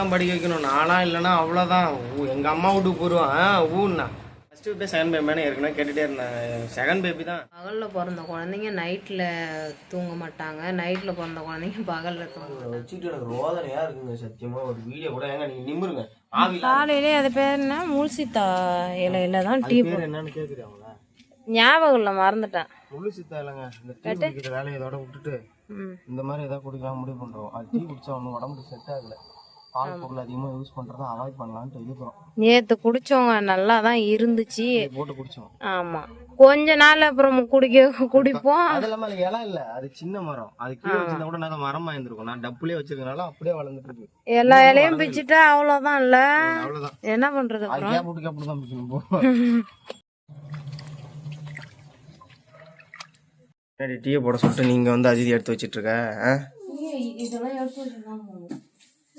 தான் படிக்க வைக்கணும். நானா இல்லைன்னா அவ்வளோதான் எங்கள் அம்மா வீட்டுக்கு போயிடுவான் ஊன்னா. ஃபஸ்ட்டு பேபி செகண்ட் பேபின்னு ஏற்கனவே கேட்டுகிட்டே இருந்தேன். செகண்ட் பேபி தான். பகலில் பிறந்த குழந்தைங்க நைட்டில் தூங்க மாட்டாங்க. நைட்டில் பிறந்த குழந்தைங்க பகலில் தூங்க வச்சுட்டு எனக்கு ரோதனையாக இருக்குங்க சத்தியமாக ஒரு வீடியோ கூட ஏங்க நீங்கள் நிம்முருங்க ஆவில காலையிலே அது பேர் என்ன? முழுசித்தா இலையில தான் டீ பேர் என்னன்னு கேட்குறாங்களா ஞாபகம் இல்லை மறந்துட்டேன். முழு சித்தா இல்லைங்க. இந்த டீ குடிக்கிற வேலையை இதோட விட்டுட்டு இந்த மாதிரி ஏதாவது குடிக்கலாம் முடிவு பண்ணுறோம் அது டீ குடிச்சா ஒன்றும் உடம்புக்கு செட் ஆகல. பால் பொருள் அதிகமாக யூஸ் பண்ணுறத அவாய்ட் பண்ணலான்ட்டு இருக்கிறோம் நேற்று குடிச்சவங்க நல்லா தான் இருந்துச்சு. இது போட்டு குடிச்சோம் ஆமாம் கொஞ்ச நாள் அப்புறம் குடிக்க குடிப்போம். அது இல்லாம இலை இல்ல. அது சின்ன மரம். அது கீழே வச்சிருந்தா கூட நாங்க மரமா இருந்திருக்கும் நான் டப்புலயே வச்சிருக்கனால அப்படியே வளர்ந்துட்டு இருக்கு எல்லா இலையும் பிச்சுட்டா அவ்வளோதான் இல்லை? அவ்வளவுதான். என்ன பண்ணுறது அது அப்புறம்? கேப் விட்டு கேப் தான் பிடிக்கணும் போ. சரி டீயை போட சொல்லிட்டு நீங்க வந்து அதிதி எடுத்து வச்சிட்டு இருக்க? இதெல்லாம் எடுத்து வச்சுதான்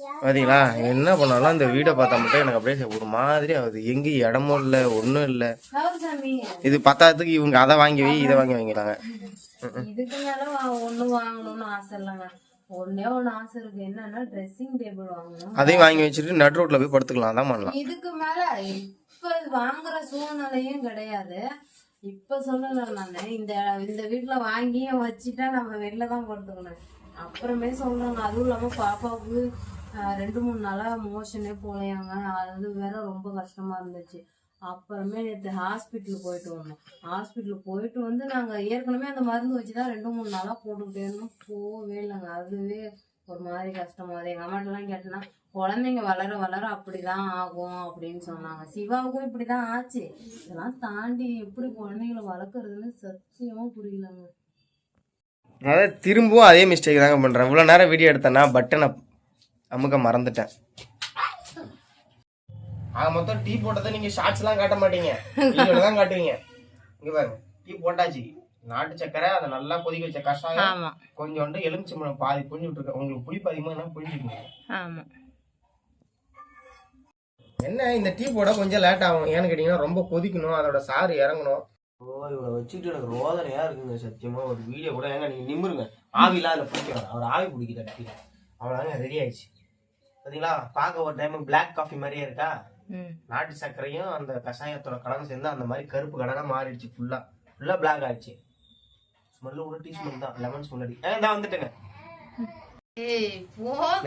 போகணும் பாத்தீங்களா? என்ன பண்ணாலும் அந்த வீடை பார்த்தா மட்டும் எனக்கு அப்படியே ஒரு மாதிரி ஆகுது. எங்க இடமும் இல்ல ஒண்ணும் இல்ல. இது பத்தாததுக்கு இவங்க அதை வாங்கி வை இதை வாங்கி வாங்கிட்டாங்க இதுக்கு மேல ஒண்ணு வாங்கணும்னு ஆசை இல்லைங்க. ஒன்னே ஒண்ணு ஆசை இருக்கு. என்னன்னா ட்ரெஸ்ஸிங் டேபிள் வாங்கணும். அதையும் வாங்கி வச்சுட்டு நட் ரோட்ல போய் படுத்துக்கலாம். அதான் பண்ணலாம். இதுக்கு மேல இப்ப வாங்குற சூழ்நிலையும் கிடையாது. இப்ப சொல்லல நானு. இந்த இந்த வீட்டுல வாங்கி வச்சுட்டா நம்ம வெளில தான் படுத்துக்கணும். அப்புறமே சொல்றாங்க. அதுவும் இல்லாம பாப்பாவுக்கு ரெண்டு மூணு நாளாக மோஷனே போலையாங்க. அது வேற ரொம்ப கஷ்டமா இருந்துச்சு. அப்புறமே நேற்று ஹாஸ்பிட்டல் போயிட்டு வந்தோம். ஹாஸ்பிட்டல் போயிட்டு வந்து நாங்கள் ஏற்கனவே அந்த மருந்து வச்சு தான் ரெண்டு மூணு நாளாக போட்டுக்கிட்டே இருந்தோம். போகவே இல்லைங்க. அதுவே ஒரு மாதிரி கஷ்டமாக இருக்கு எங்கள் அம்மாட்டெல்லாம் கேட்டேன்னா குழந்தைங்க வளர வளர அப்படிதான் ஆகும் அப்படின்னு சொன்னாங்க. சிவாவுக்கும் இப்படிதான் ஆச்சு. இதெல்லாம் தாண்டி எப்படி குழந்தைங்களை வளர்க்குறதுன்னு சத்தியமா புரியலங்க. அதாவது திரும்பவும் அதே மிஸ்டேக் தாங்க பண்ணுறேன் இவ்வளோ நேரம் வீடியோ எடுத்தேன்னா பட்டனை அமுக்க மறந்துட்டேன். ஆக மொத்தம் டீ போட்டதை நீங்க ஷார்ட்ஸ் எல்லாம் காட்ட மாட்டீங்க. தான் காட்டுவீங்க. இங்க பாருங்க டீ போட்டாச்சு. நாட்டு சக்கரை அதை நல்லா கொதிக்க வச்ச கஷாயம் கொஞ்சோண்டு எலுமிச்சம்பழம் பாதி புழிஞ்சு விட்டுருக்கேன் உங்களுக்கு புளிப்பு அதிகமா என்ன புழிஞ்சுக்கோங்க. ஆமா. என்ன இந்த டீ போட கொஞ்சம் லேட் ஆகும். ஏன்னு கேட்டீங்கன்னா ரொம்ப கொதிக்கணும் அதோட சாறு இறங்கணும். ஓ இவளை வச்சுட்டு எனக்கு ரோதனையா இருக்குங்க சத்தியமா. ஒரு வீடியோ கூட ஏங்க நீங்க நிம்முருங்க ஆவிலாம் அதில் பிடிக்கிறோம் அவர் ஆவி பிடிக்கிற டீ. அவ்வளோதாங்க ரெடி ஆயிடுச்சு. பார்த்தீங்களா பார்க்க ஒரு டைம் பிளாக் காஃபி மாதிரியே இருக்கா? நாட்டு சர்க்கரையும் அந்த கஷாயத்தோட கலந்து சேர்ந்து அந்த மாதிரி கருப்பு கடனா மாறிடுச்சு ஃபுல்லா ஃபுல்லா பிளாக் ஆயிடுச்சு. ஸ்மெல்லு கூட டீ ஸ்மெல் தான். லெமன் ஸ்மெல் அடி. ஏ தான் வந்துட்டேங்க.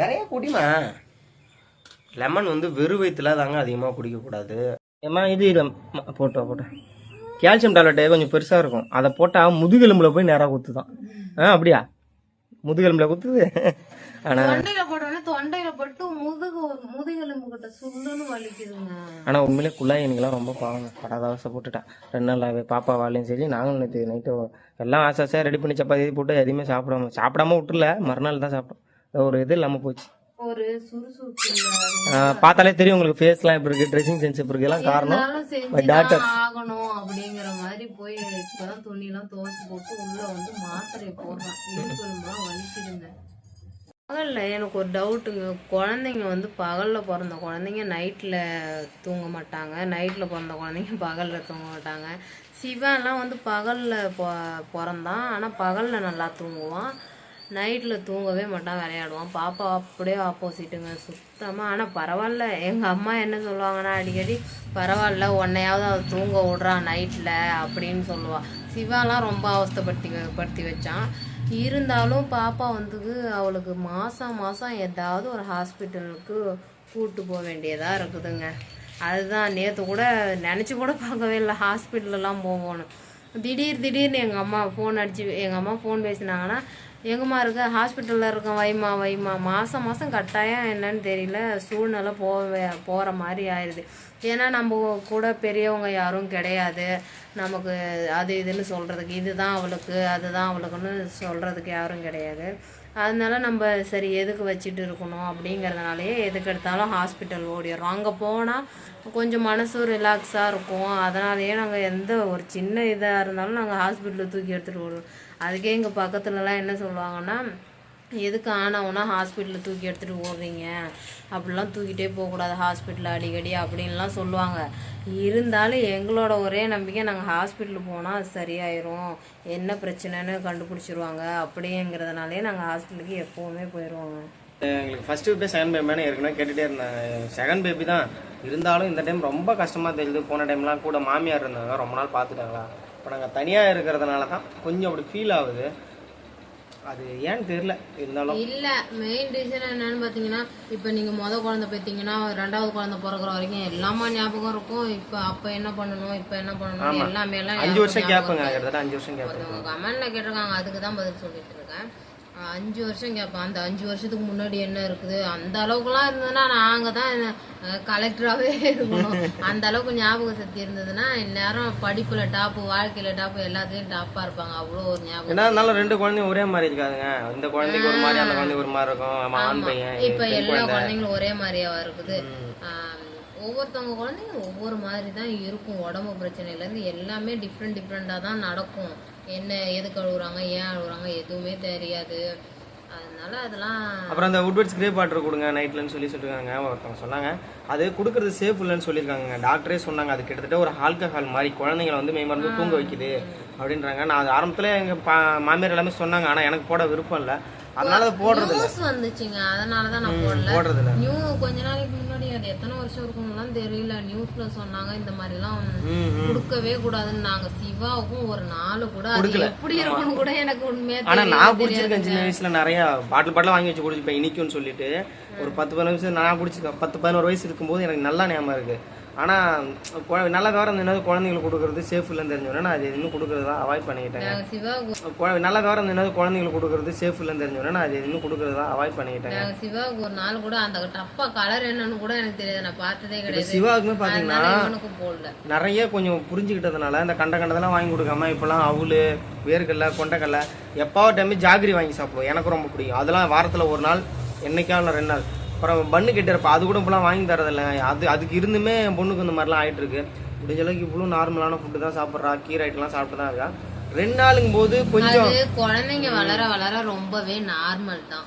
நிறைய குடிமா. லெமன் வந்து வெறு வயிற்றுல தாங்க அதிகமாக குடிக்கக்கூடாது. ஏமா இது போட்டு வா, போட்டு கால்சியம் டேப்லெட்டு கொஞ்சம் பெருசாக இருக்கும். அதை போட்டால் முதுகெலும்புல போய் நேராக குத்துதான். ஆ அப்படியா? முதுகெலும்புல குத்துது? தொண்டையில போட்டோன்னே தொண்டையில பட்டு முதுகு முதுகெலும்பு கிட்ட சுள்ளுன்னு வலிக்குதுங்க. ஆனால் உண்மையிலே குழாய் எனக்குலாம் ரொம்ப பாவங்க. படாத அவசை போட்டுட்டேன் ரெண்டு நாளாவே பாப்பா வாழையும் சரி நாங்களும் நேற்று நைட்டு எல்லாம் ஆசை ஆசையாக ரெடி பண்ணி சப்பாத்தி போட்டு எதுவுமே சாப்பிடாம சாப்பிடாம விட்டுல மறுநாள் தான் சாப்பிட்டோம். ஒரு இது இல்லாமல் போச்சு. ஒரு சுறுசுறுப்பு பார்த்தாலே தெரியும் உங்களுக்கு ஃபேஸ்லாம் எப்படி இருக்கு ட்ரெஸ்ஸிங் சென்ஸ் எப்படி இருக்கு எல்லாம் காரணம். ஆகணும் அப்படிங்கிற மாதிரி போய் இப்பதான் துவைச்சு போட்டு உள்ள வந்து மாத்திரை போடுறான். வலிக்குதுங்க. பகலில் எனக்கு ஒரு டவுட்டுங்க குழந்தைங்க வந்து பகலில் பிறந்த குழந்தைங்க நைட்டில் தூங்க மாட்டாங்க. நைட்டில் பிறந்த குழந்தைங்க பகலில் தூங்க மாட்டாங்க. சிவாலாம் வந்து பகலில் பொ- பிறந்தான். ஆனால் பகலில் நல்லா தூங்குவான். நைட்டில் தூங்கவே மாட்டான் விளையாடுவான். பாப்பா அப்படியே ஆப்போசிட்டுங்க சுத்தமாக ஆனால் பரவாயில்ல. எங்கள் அம்மா என்ன சொல்லுவாங்கன்னா அடிக்கடி பரவாயில்ல உன்னையாவது அவள் தூங்க விட்றான் நைட்டில் அப்படின்னு சொல்லுவாள் சிவாலாம் ரொம்ப அவஸ்தைப்படுத்தி படுத்தி வச்சான். இருந்தாலும் பாப்பா வந்து அவளுக்கு மாதம் மாதம் ஏதாவது ஒரு ஹாஸ்பிட்டலுக்கு கூட்டு போக வேண்டியதாக இருக்குதுங்க. அதுதான் நேற்று கூட நினச்சி கூட பார்க்கவே இல்லை ஹாஸ்பிட்டலெலாம் போகணும் திடீர் திடீர்னு எங்கள் அம்மா ஃபோன் அடிச்சு எங்கள் அம்மா ஃபோன் பேசினாங்கன்னா எங்கம்மா இருக்க? ஹாஸ்பிட்டலில் இருக்கேன் வைமா வைமா மாதம் மாதம் கட்டாயம் என்னன்னு தெரியல. சூழ்நிலை போக போகிற மாதிரி ஆயிடுது. ஏன்னா நம்ம கூட பெரியவங்க யாரும் கிடையாது. நமக்கு அது இதுன்னு சொல்கிறதுக்கு இதுதான் அவளுக்கு அதுதான் அவளுக்குன்னு சொல்கிறதுக்கு யாரும் கிடையாது. அதனால நம்ம சரி எதுக்கு வச்சுட்டு இருக்கணும் அப்படிங்கிறதுனாலயே எதுக்கு எடுத்தாலும் ஹாஸ்பிட்டல் ஓடிடுறோம். அங்கே போனால் கொஞ்சம் மனசு ரிலாக்ஸாக இருக்கும். அதனாலேயே நாங்கள் எந்த ஒரு சின்ன இதாக இருந்தாலும் நாங்கள் ஹாஸ்பிட்டலில் தூக்கி எடுத்துகிட்டு ஓடுவோம் அதுக்கே எங்கள் பக்கத்துலலாம் என்ன சொல்லுவாங்கன்னா எதுக்கு ஆனவுனா ஹாஸ்பிட்டலில் தூக்கி எடுத்துகிட்டு ஓடுறீங்க? அப்படிலாம் தூக்கிட்டே போகக்கூடாது ஹாஸ்பிட்டல் அடிக்கடி அப்படின்லாம் சொல்லுவாங்க. இருந்தாலும் எங்களோட ஒரே நம்பிக்கை நாங்கள் ஹாஸ்பிட்டல் போனால் அது சரியாயிரும். என்ன பிரச்சனைன்னு கண்டுபிடிச்சிருவாங்க. அப்படிங்கிறதுனாலே நாங்கள் ஹாஸ்பிட்டலுக்கு எப்போவுமே போயிடுவோங்க எங்களுக்கு ஃபஸ்ட் பேபி செகண்ட் பேபின்னு ஏற்கனவே கேட்டுகிட்டே இருந்தேன் செகண்ட் பேபி தான். இருந்தாலும் இந்த டைம் ரொம்ப கஷ்டமாக தெரியுது. போன டைம்லாம் கூட மாமியார் இருந்தாங்க. ரொம்ப நாள் பார்த்துட்டாங்களா? இப்போ நாங்கள் தனியாக இருக்கிறதுனால தான் கொஞ்சம் அப்படி ஃபீல் ஆகுது. அது ஏன்னு தெரியல இருந்தாலும். இல்ல மெயின் ரீசன் என்னன்னு பாத்தீங்கன்னா இப்ப நீங்க முத குழந்தை பெத்தீங்கன்னா ரெண்டாவது குழந்தை பிறகுற வரைக்கும் எல்லாமா ஞாபகம் இருக்கும். இப்ப அப்ப என்ன பண்ணணும் இப்ப என்ன பண்ணணும் எல்லாமே எல்லாம் அஞ்சு வருஷம் கேட்புங்க அஞ்சு வருஷம் ஒருத்தவங்க கமெண்ட்ல கேட்டிருக்காங்க அதுக்கு தான் பதில் சொல்லிட்டு இருக்கேன். அஞ்சு வருஷம் கேட்பேன் அந்த அஞ்சு வருஷத்துக்கு முன்னாடி என்ன இருக்குது? அந்த அளவுக்குலாம் இருந்ததுன்னா நாங்க தான் கலெக்டராகவே இருக்கணும். அந்த அளவுக்கு ஞாபக சக்தி இருந்ததுன்னா இந்நேரம் படிப்புல டாப்பு வாழ்க்கையில டாப்பு எல்லாத்துலயும் டாப்பா இருப்பாங்க. அவ்வளோ ஒரு ஞாபகம். இருந்தாலும் ரெண்டு குழந்தையும் ஒரே மாதிரி இருக்காதுங்க. இந்த குழந்தைக்கு ஒரு மாதிரி அந்த குழந்தைக்கு ஒரு மாதிரி இருக்கும். ஆமா ஆண் பையன் இப்ப பெண் எல்லா குழந்தை. குழந்தைங்களும் ஒரே மாதிரியாவா இருக்குது. ஒவ்வொருத்தவங்க குழந்தைங்க ஒவ்வொரு மாதிரி தான் இருக்கும். உடம்பு பிரச்சனையில இருந்து எல்லாமே டிஃப்ரெண்ட் டிஃப்ரெண்டா தான் நடக்கும். என்ன எதுக்கு அழுகுறாங்க ஏன் அழுகுறாங்க எதுவுமே தெரியாது. அதனால அதெல்லாம் அப்புறம் அந்த உட்வெட் ஸ்க்ரே வாட்டர் கொடுங்க நைட்லன்னு சொல்லி சொல்லிருக்காங்க ஒருத்தவங்க சொன்னாங்க. அது கொடுக்கறது சேஃப் இல்லைன்னு சொல்லியிருக்காங்க டாக்டரே சொன்னாங்க அது கிட்டத்தட்ட ஒரு ஆல்கஹால் மாதிரி குழந்தைங்களை வந்து மெய் மருந்து தூங்க வைக்குது அப்படின்றாங்க. நான் அது ஆரம்பத்தில் எங்கள் பா மாமியார் எல்லாமே சொன்னாங்க ஆனால் எனக்கு போட விருப்பம் இல்லை. அதனால அதை போடுறது நியூஸ் வந்துச்சுங்க. அதனாலதான் நான் போடல. போடுறது இல்லை. நியூ கொஞ்ச நாளைக்கு முன்னாடி அது எத்தனை வருஷம் இருக்கும்லாம் தெரியல. நியூஸ்ல சொன்னாங்க இந்த மாதிரி எல்லாம். கொடுக்கவே கூடாதுன்னு நாங்க சிவாவுக்கும் ஒரு நாள் கூட அது எப்படி இருக்கும்னு கூட எனக்கு உண்மையா ஆனா நான் குடிச்சிருக்கேன் சின்ன வயசுல நிறைய பாட்டில் பாட்டில் வாங்கி வச்சு குடிச்சிப்பேன் இனிக்கும்னு சொல்லிட்டு ஒரு பத்து பதினொரு வயசு நான் குடிச்சிருக்கேன். பத்து பதினோரு வயசு இருக்கும்போது எனக்கு நல்லா ஞாபகம் இருக்கு. ஆனா குழ- நல்ல விவரம் என்னது? குழந்தைங்களுக்கு கொடுக்கறது சேஃப் இல்லைன்னு தெரிஞ்சோடனே நான் அது இன்னும் கொடுக்கறதா அவாய்ட் பண்ணிக்கிட்டேன் நல்ல விவரம் என்னது? குழந்தைங்களுக்கு கொடுக்கறது சேஃப் இல்லைன்னு தெரிஞ்சோடனே நான் அது இன்னும் கொடுக்கறதா அவாய்ட் பண்ணிக்கிட்டேன் சிவாவுக்கு ஒரு நாள் கூட அந்த டப்பா கலர் என்னன்னு கூட எனக்கு தெரியாது. நான் பார்த்ததே கிடையாது. சிவாவுக்குமே போடல. நிறைய கொஞ்சம் புரிஞ்சுக்கிட்டதுனால இந்த கண்ட கண்டதெல்லாம் வாங்கி கொடுக்காம இப்போலாம் அவுள் வேர்க்கடலை கொண்டக்கடலை எப்பாவது டைம் ஜாகிரி வாங்கி சாப்பிடுவோம். எனக்கு ரொம்ப பிடிக்கும். அதெல்லாம் வாரத்தில் ஒரு நாள் என்னைக்கா இல்லை ரெண்டு நாள். அப்புறம் பண்ணு கெட்டிருப்பா அது கூட இப்போலாம் வாங்கி தரதில்ல. அது அதுக்கு இருந்துமே என் பொண்ணுக்கு இந்த மாதிரிலாம் ஆயிட்டு இருக்கு முடிஞ்ச அளவுக்கு இவ்வளோ நார்மலான ஃபுட்டு தான் சாப்பிட்றா கீரை ஐட்டம்லாம் சாப்பிட்டு தான் இருக்கா. ரெண்டு நாளுங்கும் போது கொஞ்சம் குழந்தைங்க வளர வளர ரொம்பவே நார்மல் தான்.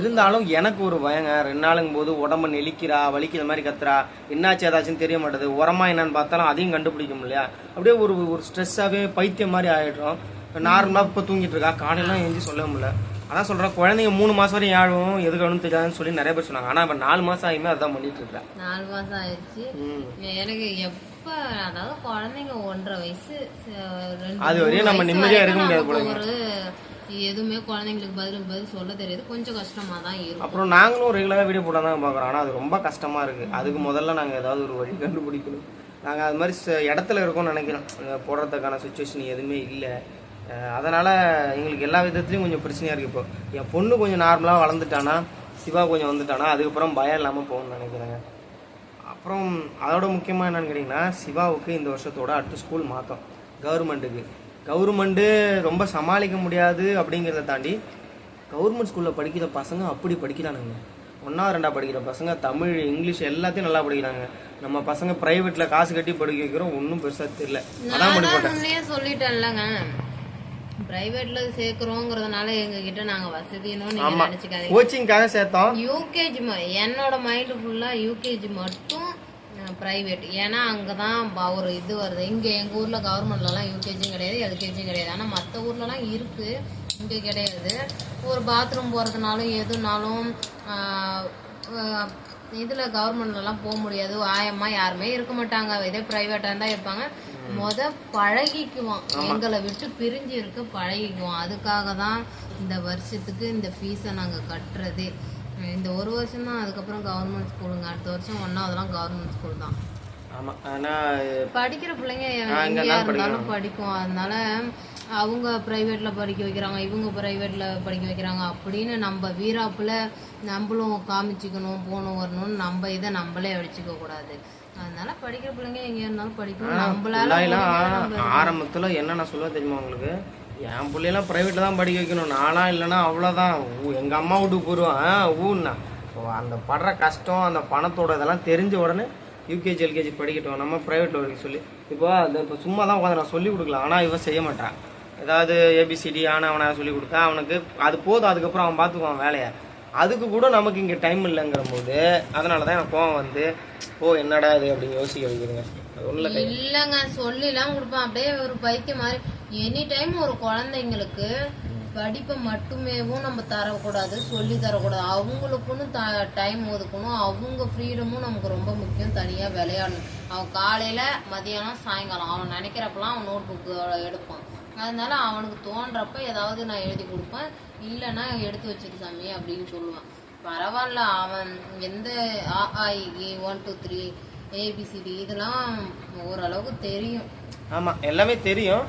இருந்தாலும் எனக்கு ஒரு பயங்க. ரெண்டு நாளுங்கும் போது உடம்ப நெளிக்கிறா வலிக்கிற மாதிரி கத்துறா. என்னாச்சு ஏதாச்சும் தெரிய மாட்டேது. உரமா என்னன்னு பார்த்தாலும் அதையும் கண்டுபிடிக்க முடியல. அப்படியே ஒரு ஒரு ஸ்ட்ரெஸ்ஸாகவே பைத்தியம் மாதிரி ஆயிடுறோம். நார்மலாக இப்போ தூங்கிட்டு இருக்கா. காலையெல்லாம் எஞ்சி சொல்ல முடியல. அதான் சொல்கிறேன் குழந்தைங்க மூணு மாதம் வரையும் ஆழும் எதுக்கு வேணும் தெரியாதுன்னு சொல்லி நிறைய பேர் சொன்னாங்க. ஆனால் இப்போ நாலு மாதம் ஆகியுமே அதான் பண்ணிட்டு இருக்கேன் நாலு மாசம் ஆயிடுச்சு. எனக்கு எப்ப அதாவது குழந்தைங்க ஒன்றரை வயசு அது வரையும் நம்ம வயசு நிம்மதியா இருக்க முடியாது ஒரு எதுவுமே குழந்தைங்களுக்கு பதிலுக்கு பதில் சொல்ல தெரியாது. கொஞ்சம் கஷ்டமா தான் இருக்கும். அப்புறம் நாங்களும் ரெகுலராக வீடியோ போட தான் பார்க்குறோம். ஆனால் அது ரொம்ப கஷ்டமா இருக்கு. அதுக்கு முதல்ல நாங்கள் ஏதாவது ஒரு வழி கண்டுபிடிக்கணும். நாங்கள் அது மாதிரி இடத்துல இருக்கோம்னு நினைக்கிறோம். போடுறதுக்கான சுச்சுவேஷன் எதுவுமே இல்லை. அதனால் எங்களுக்கு எல்லா விதத்துலையும் கொஞ்சம் பிரச்சனையாக இருக்குது இப்போ. என் பொண்ணு கொஞ்சம் நார்மலாக வளர்ந்துட்டானா சிவா கொஞ்சம் வந்துட்டானா அதுக்கப்புறம் பயம் இல்லாமல் போகணும்னு நினைக்கிறேங்க. அப்புறம் அதோட முக்கியமாக என்னன்னு கேட்டிங்கன்னா சிவாவுக்கு இந்த வருஷத்தோட அடுத்த ஸ்கூல் மாற்றோம் கவர்மெண்ட்டுக்கு. கவர்மெண்ட்டு ரொம்ப சமாளிக்க முடியாது அப்படிங்கிறத தாண்டி கவர்மெண்ட் ஸ்கூலில் படிக்கிற பசங்க அப்படி படிக்கிறானுங்க. ஒன்றா ரெண்டா படிக்கிற பசங்க தமிழ் இங்கிலீஷ் எல்லாத்தையும் நல்லா படிக்கிறாங்க. நம்ம பசங்க ப்ரைவேட்டில் காசு கட்டி படிக்க வைக்கிறோம் ஒன்றும் பெருசாக தெரியல. அதான் சொல்லிட்டேன்லங்க. பிரைவேட்ல சேர்க்கிறோங்கிறதுனால எங்க கிட்ட நாங்க வசதினும் நீங்க. நினைச்சுக்காதீங்க. கோச்சிங்காக சேர்த்தோம். யூகேஜி என்னோட மைண்டு ஃபுல்லா யூகேஜி மட்டும் பிரைவேட் ஏன்னா அங்கதான் ஒரு இது வருது. இங்க எங்க ஊர்ல கவர்மெண்ட்லலாம் யூகேஜியும் கிடையாது எல்கேஜியும் கிடையாது. ஆனா மத்த ஊர்லலாம் இருக்கு. இங்க கிடையாது. ஒரு பாத்ரூம் போறதுனாலும் எதுனாலும் இதுல கவர்மெண்ட்லலாம் போக முடியாது. ஆயம்மா யாருமே இருக்க மாட்டாங்க. இதே பிரைவேட்டா இருந்தா இருப்பாங்க. முத பழகிக்குவோம் எங்களை விட்டு பிரிஞ்சு இருக்க பழகிக்குவோம் அதுக்காக தான் இந்த வருஷத்துக்கு இந்த ஃபீஸை நாங்க கட்டுறதே. இந்த ஒரு வருஷம் தான் அதுக்கப்புறம் கவர்மெண்ட் ஸ்கூலுங்க அடுத்த வருஷம் ஒன்னாவதுலாம் கவர்மெண்ட் ஸ்கூல் தான். படிக்கிற பிள்ளைங்க எங்கேயா இருந்தாலும் படிக்கும் அதனால அவங்க பிரைவேட்ல படிக்க வைக்கிறாங்க இவங்க பிரைவேட்ல படிக்க வைக்கிறாங்க அப்படின்னு நம்ம வீராப்புல நம்மளும் காமிச்சிக்கணும் போகணும் வரணும்னு நம்ம இதை நம்மளே அடிச்சுக்க கூடாது. அதனால படிக்கிற பிள்ளைங்க எங்க இருந்தாலும் படிக்கணும். நம்மளால பிள்ளைலாம் ஆரம்பத்துல என்ன நான் சொல்ல தெரியுமா உங்களுக்கு? என் பிள்ளையெல்லாம் ப்ரைவேட்டில் தான் படிக்க வைக்கணும். நானா இல்லைன்னா அவ்வளோதான் எங்க அம்மா வீட்டுக்கு போயிடுவான் ஊன்னா. அந்த படுற கஷ்டம் அந்த பணத்தோட இதெல்லாம் தெரிஞ்ச உடனே யூகேஜி எல்கேஜி படிக்கட்டும். நம்ம ப்ரைவேட்டில் படிக்க சொல்லி இப்போ அந்த இப்போ சும்மா தான் உட்காந்து நான் சொல்லி கொடுக்கலாம் ஆனால் இவன் செய்ய மாட்டான். ஏதாவது ஏபிசிடி ஆனால் அவனை சொல்லி கொடுத்தா அவனுக்கு அது போதும். அதுக்கப்புறம் அவன் பார்த்துக்குவான் வேலையை. அதுக்கு கூட நமக்கு இங்கே டைம் இல்லைங்கிற போது அதனால தான் எனக்கு கோவம் வந்து ஓ என்னடா இது? அப்படின்னு யோசிக்க வைக்கிறீங்க. இல்லைங்க சொல்லிலாம் கொடுப்பான். அப்படியே ஒரு பைத்தியம் மாதிரி. எனி டைம் ஒரு குழந்தைங்களுக்கு படிப்பை மட்டுமேவும் நம்ம தரக்கூடாது சொல்லி தரக்கூடாது. அவங்களுக்குன்னு த டைம் ஒதுக்கணும். அவங்க ஃப்ரீடமும் நமக்கு ரொம்ப முக்கியம். தனியாக விளையாடணும். அவன் காலையில் மதியானம் சாயங்காலம். அவன் நினைக்கிறப்பெல்லாம் அவன் நோட் புக்கு எடுப்பான். அதனால அவனுக்கு தோன்றப்ப ஏதாவது நான் எழுதி கொடுப்பேன். இல்லைன்னா எடுத்து வச்சிரு சாமி அப்படின்னு சொல்லுவான். பரவாயில்ல அவன் எந்த ஆ ஆ one two three A B C D இதெல்லாம் ஓரளவுக்கு தெரியும். ஆமாம் எல்லாமே தெரியும்.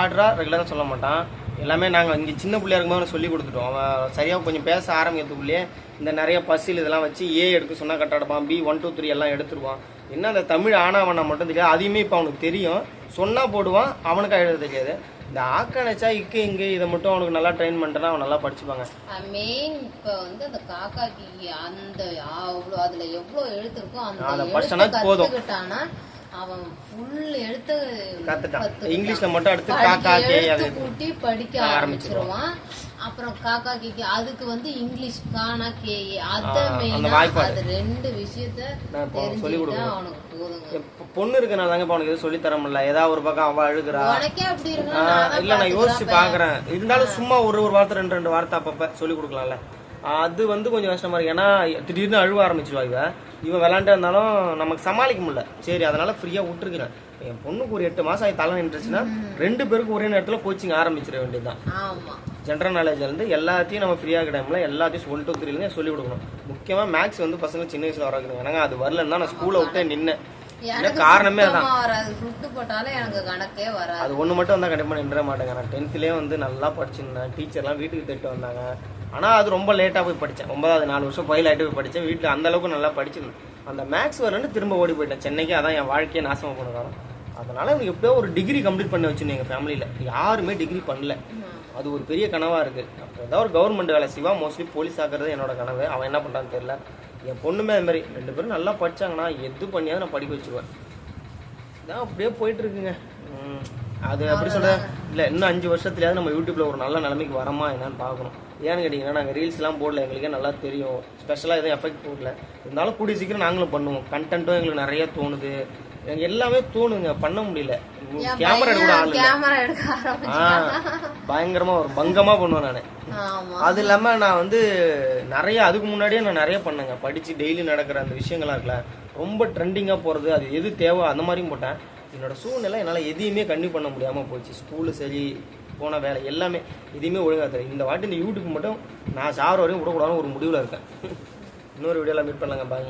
ஆர்டராக ரெகுலராக சொல்ல மாட்டான். எல்லாமே நாங்கள் இங்கே சின்ன பிள்ளையா இருக்கும்போது சொல்லி கொடுத்துட்டோம். அவன் சரியாக கொஞ்சம் பேச ஆரம்பிக்கிறதுக்குள்ளேயே இந்த நிறைய பசில் இதெல்லாம் வச்சு ஏ எடுக்க சொன்னால் கட்டாடுப்பான் பி ஒன் டூ த்ரீ எல்லாம் எடுத்துருவான். என்ன அந்த தமிழ் ஆனாவனா மட்டும் தெரியாது. அதையுமே இப்போ அவனுக்கு தெரியும். சொன்னால் போடுவான் அவனுக்கு எழுத தெரியாது. இந்த ஆக்கணைச்சா இக்கு இங்கே இதை மட்டும் அவனுக்கு நல்லா ட்ரெயின் பண்ணிட்டேன்னா அவன் நல்லா படிச்சுப்பாங்க மெயின் இப்ப வந்து அந்த காக்காக்கு அந்த அவ்வளோ அதுல எவ்வளவு எழுத்து இருக்கோ அந்த படிச்சானா போதும். அவன் ஃபுல் எழுத்து கத்துட்டான். இங்கிலீஷ்ல மட்டும் அடுத்து படிக்க காக்கா கே அது எழுத்து கூட்டி படிக்க ஆரம்பிச்சிருவான் அப்புறம் காக்கா கேக்கி அதுக்கு வந்து இங்கிலீஷ் கானா கே அத அந்த மெயினா. அது. ரெண்டு விஷயத்த தெரிஞ்சுக்கிட்டா கொடுக்கணும். அவனுக்கு போதுங்க. இப்போ பொண்ணு இருக்கனால தாங்க அவனுக்கு எதுவும் சொல்லித் தர முடியல. ஏதாவது ஒரு பக்கம் அவள் அழுகுறா. உனக்கே அப்படி தான் இல்ல நான் யோசிச்சு. பாக்குறேன் இருந்தாலும் சும்மா ஒரு ஒரு வார்த்தை ரெண்டு ரெண்டு வார்த்தை அப்பப்ப சொல்லி கொடுக்கலாம்ல. அது வந்து கொஞ்சம் கஷ்டமா இருக்கு. ஏன்னா திடீர்னு அழுவ ஆரம்பிச்சிருவா இவ. இவன் விளாண்டே இருந்தாலும் நமக்கு சமாளிக்க முடியல. சரி அதனால ஃப்ரீயா விட்டுருக்கிறேன். என் பொண்ணுக்கு ஒரு எட்டு மாசம் ஆகி தலை நின்றுச்சுன்னா ரெண்டு பேருக்கும் ஒரே நேரத்துல கோச்சிங் ஆரம்பிச்சிட வேண்டியதுதான். ஆமா. ஜென்ரல் நாலேஜ்ல இருந்து எல்லாத்தையும் நம்ம ஃப்ரீயாக டைம்ல எல்லாத்தையும் ஒன் டூ த்ரீல சொல்லி கொடுக்கணும். முக்கியமா மேக்ஸ் வந்து பசங்க சின்ன வயசுல வர வைக்கணும் ஏன்னா அது வரலன்னா நான் ஸ்கூலை விட்டே நின்னேன். எனக்கு காரணமே அதான். அது ஒன்று மட்டும் வந்தால் கண்டிப்பாக நின்ற மாட்டேங்க. நான் டென்த்லேயே வந்து நல்லா படிச்சிருந்தேன். டீச்சர்லாம் வீட்டுக்கு திட்டு வந்தாங்க. ஆனால் அது ரொம்ப லேட்டாக போய் படித்தேன் ஒன்பதாவது நாலு வருஷம் ஃபைல் ஆகிட்டு போய் படித்தேன் வீட்டில் அந்த அளவுக்கு நல்லா படிச்சிருந்தேன். அந்த மேக்ஸ் வரலன்னு திரும்ப ஓடி போயிட்டேன். சென்னைக்கு அதான் என் வாழ்க்கையை நாசமாக போனதாலும் அதனால எனக்கு எப்படியோ ஒரு டிகிரி கம்ப்ளீட் பண்ண வச்சுருந்தேன் எங்கள் ஃபேமிலியில் யாருமே டிகிரி பண்ணல. அது ஒரு பெரிய கனவாக இருக்குது அப்புறம் ஏதாவது ஒரு கவர்மெண்ட் வேலை. சிவா மோஸ்ட்லி போலீஸ் ஆக்குறது என்னோட கனவு. அவன் என்ன பண்ணுறான்னு தெரியல. என் பொண்ணுமே அது மாதிரி. ரெண்டு பேரும் நல்லா படிச்சாங்கன்னா எது பண்ணியாவது நான் படிக்க வச்சிருவேன். இதான் அப்படியே போயிட்டு இருக்குங்க ம், அது அப்படி சொல்ற இல்ல இன்னும் அஞ்சு வருஷத்துலயாவது நம்ம யூடியூப்ல ஒரு நல்ல நிலைமைக்கு வரமா என்னன்னு பார்க்கணும். ஏன்னு கேட்டீங்கன்னா நாங்கள் ரீல்ஸ்லாம் போடல. எங்களுக்கே நல்லா தெரியும். ஸ்பெஷலாக எதுவும் எஃபெக்ட் போடல. இருந்தாலும் கூடிய சீக்கிரம் நாங்களும் பண்ணுவோம். கண்டென்ட்டும் எங்களுக்கு நிறைய தோணுது. எனக்கு எல்லாமே தோணுங்க. பண்ண முடியல. கேமரா எடுக்க ஆள் கேமரா எடுக்க பயங்கரமா ஒரு பங்கமா பண்ணுவேன் நானு. அது இல்லாம நான் வந்து நிறைய அதுக்கு முன்னாடியே நான் நிறைய பண்ணேங்க. படிச்சு டெய்லி நடக்கிற அந்த விஷயங்கள்லாம் இருக்குல்ல ரொம்ப ட்ரெண்டிங்கா போறது அது எது தேவை அந்த மாதிரியும் போட்டேன். என்னோட சூழ்நிலை என்னால் எதையுமே கண்டினியூ பண்ண முடியாம போச்சு. ஸ்கூலு சரி போன வேலை எல்லாமே எதையுமே ஒழுங்கா தெரியும் இந்த வாட்டி இந்த யூடியூப் மட்டும் நான் சார் வரையும் விடக்கூடாதுன்னு ஒரு முடிவில் இருக்கேன். இன்னொரு வீடியோவில் மீட் பண்ணலாங்க. பாய்